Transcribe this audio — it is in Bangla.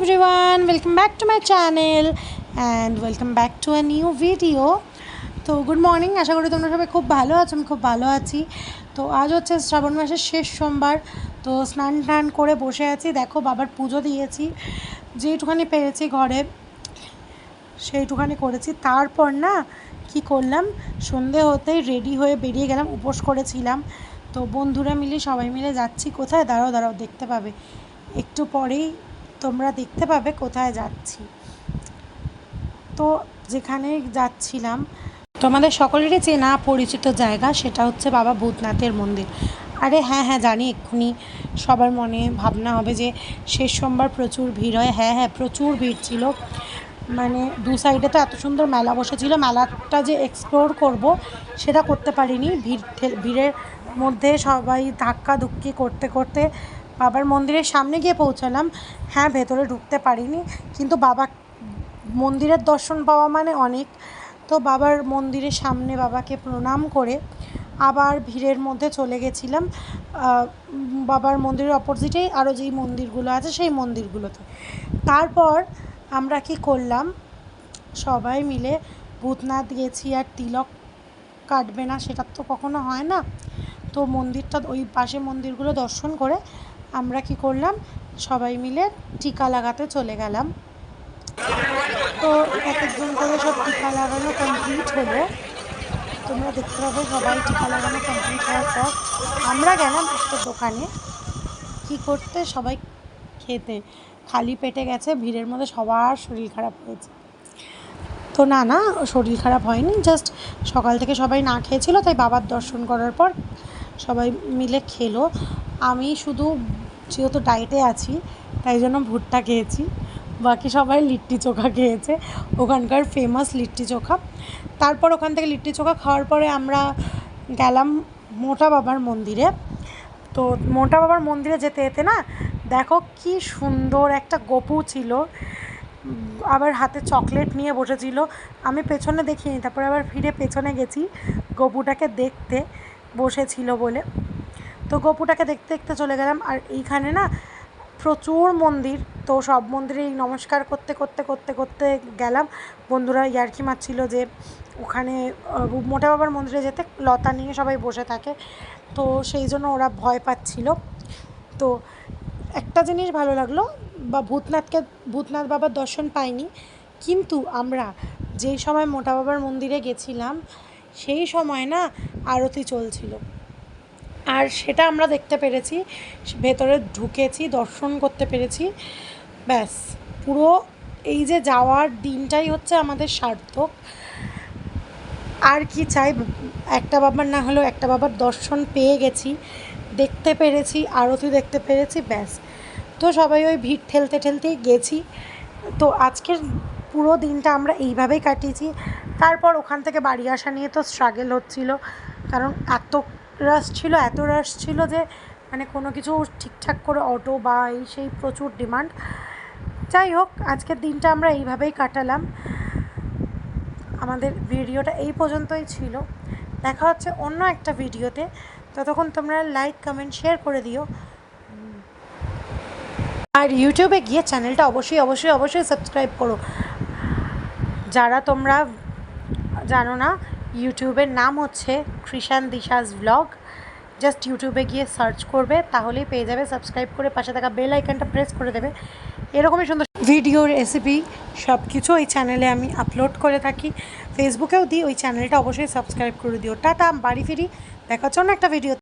everyone, welcome back to my channel and welcome back to a new video. তো গুড মর্নিং আশা করি তোমরা সবাই খুব ভালো আছো, আমি খুব ভালো আছি। তো আজ হচ্ছে শ্রাবণ মাসের শেষ সোমবার, তো স্নান টান করে বসে আছি। দেখো, বাবার পুজো দিয়েছি যেটুখানি পেরেছি ঘরে, সেইটুখানি করেছি। তারপর না, কি করলাম, সন্ধে হতেই রেডি হয়ে বেরিয়ে গেলাম, উপোস করেছিলাম। তো বন্ধুরা মিলে, সবাই মিলে যাচ্ছি। কোথায়? দাঁড়াও দাঁড়াও, দেখতে পাবে। একটু পরেই তোমরা দেখতে পাবে কোথায় যাচ্ছি। তো যেখানে যাচ্ছিলাম, তোমাদের সকলেরই চেনা পরিচিত জায়গা সেটা হচ্ছে বাবা ভূতনাথের মন্দির। আরে হ্যাঁ হ্যাঁ জানি, এক্ষুনি সবার মনে ভাবনা হবে যে শেষ সোমবার প্রচুর ভিড় হয়। হ্যাঁ হ্যাঁ প্রচুর ভিড় ছিল। মানে দু সাইডে তো এত সুন্দর মেলা বসেছিল, মেলাটা যে এক্সপ্লোর করব সেটা করতে পারিনি। ভিড় ভিড়ের মধ্যে সবাই ধাক্কা ধুক্কি করতে করতে বাবার মন্দিরের সামনে গিয়ে পৌঁছালাম। হ্যাঁ ভেতরে ঢুকতে পারিনি, কিন্তু বাবা, মন্দিরের দর্শন পাওয়া মানে অনেক। তো বাবার মন্দিরের সামনে বাবাকে প্রণাম করে আবার ভিড়ের মধ্যে চলে গেছিলাম। বাবার মন্দিরের অপোজিটেই আরও যেই মন্দিরগুলো আছে সেই মন্দিরগুলোতে। তারপর আমরা কি করলাম, সবাই মিলে ভূতনাথ গেছি আর তিলক কাটবে না, সেটা তো কখনো হয় না। তো মন্দিরটা ওই পাশে মন্দিরগুলো দর্শন করে আমরা কি করলাম? সবাই মিলে টিকা লাগাতে চলে গেলাম। তো এক একজন করে সব টিকা লাগানো কমপ্লিট হলো। তোমরা দেখতে পাবে সবাই টিকা লাগানো কমপ্লিট হওয়ার পর আমরা গেলাম একটা দোকানে। কি করতে? সবাই খেতে। খালি পেটে গেছে, ভিড়ের মধ্যে সবার শরীর খারাপ হয়েছে। তো না না, শরীর খারাপ হয়নি জাস্ট সকাল থেকে সবাই না খেয়েছিল, তাই বাবার দর্শন করার পর সবাই মিলে খেলো। আমি শুধু যেহেতু ডায়েটে আছি, তাই জন্য ভুট্টা খেয়েছি। বাকি সবাই লিট্টি চোখা খেয়েছে। ওখানকার ফেমাস লিট্টি চোখা। তারপর ওখান থেকে লিট্টি চোখা খাওয়ার পরে আমরা গেলাম মোটা বাবার মন্দিরে। তো মোটা বাবার মন্দিরে যেতে যেতে না, দেখো কি সুন্দর একটা গপু ছিল। আবার হাতে চকলেট নিয়ে বসেছিল। আমি পেছনে দেখিনি, তারপরে আবার ফিরে পেছনে গেছি গপুটাকে দেখতে। বসেছিল বলে। তো গপুটাকে দেখতে দেখতে চলে গেলাম। আর এইখানে না প্রচুর মন্দির। তো সব মন্দিরেই নমস্কার করতে করতে করতে করতে গেলাম। বন্ধুরা ইয়ার্কি মারছিল যে ওখানে মোটা বাবার মন্দিরে যেতে লতা নিয়ে সবাই বসে থাকে। তো সেই জন্য ওরা ভয় পাচ্ছিল। তো একটা জিনিস ভালো লাগল, বা ভূতনাথকে, ভূতনাথ বাবার দর্শন পাইনি। কিন্তু আমরা যেই সময় মোটা বাবার মন্দিরে গেছিলাম, সেই সময় না আরতি চলছিল। আর সেটা আমরা দেখতে পেরেছি, ভেতরে ঢুকেছি, দর্শন করতে পেরেছি। ব্যাস, পুরো এই যে যাওয়ার দিনটাই হচ্ছে আমাদের সার্থক। আর কি চাই, একটা বাবার না হলেও একটা বাবার দর্শন পেয়ে গেছি, দেখতে পেরেছি, আরতি দেখতে পেরেছি, ব্যাস। তো সবাই ওই ভিড় ঠেলতে ঠেলতেই গেছি। তো আজকের পুরো দিনটা আমরা এইভাবেই কাটিয়েছি। তারপর ওখান থেকে বাড়ি আসা নিয়ে তো স্ট্রাগল হচ্ছিল, কারণ এত রাশ ছিল, এত রাশ ছিল যে মানে কোনো কিছু ঠিকঠাক করে অটো বা এই সেই প্রচুর ডিমান্ড যাই হোক, আজকের দিনটা আমরা এইভাবেই কাটালাম। আমাদের ভিডিওটা এই পর্যন্তই ছিল। দেখা হচ্ছে অন্য একটা ভিডিওতে। ততক্ষণ তোমরা লাইক কমেন্ট শেয়ার করে দিও। আর ইউটিউবে গিয়ে চ্যানেলটা অবশ্যই অবশ্যই অবশ্যই সাবস্ক্রাইব করো। যারা তোমরা জানো না ইউটিউবের নাম হচ্ছে কৃষান দিশাস ব্লগ জাস্ট ইউটিউবে গিয়ে সার্চ করবে, তাহলেই পেয়ে যাবে। সাবস্ক্রাইব করে পাশে থাকা বেল আইকনটা প্রেস করে দেবে। এরকমই সুন্দর ভিডিও রেসিপি সব কিছু ওই চ্যানেলে আমি আপলোড করে থাকি। ফেসবুকেও দিই ওই চ্যানেলটা অবশ্যই সাবস্ক্রাইব করে দিও। টাটা, বাড়ি ফিরি। দেখা হচ্ছে অন্য একটা ভিডিও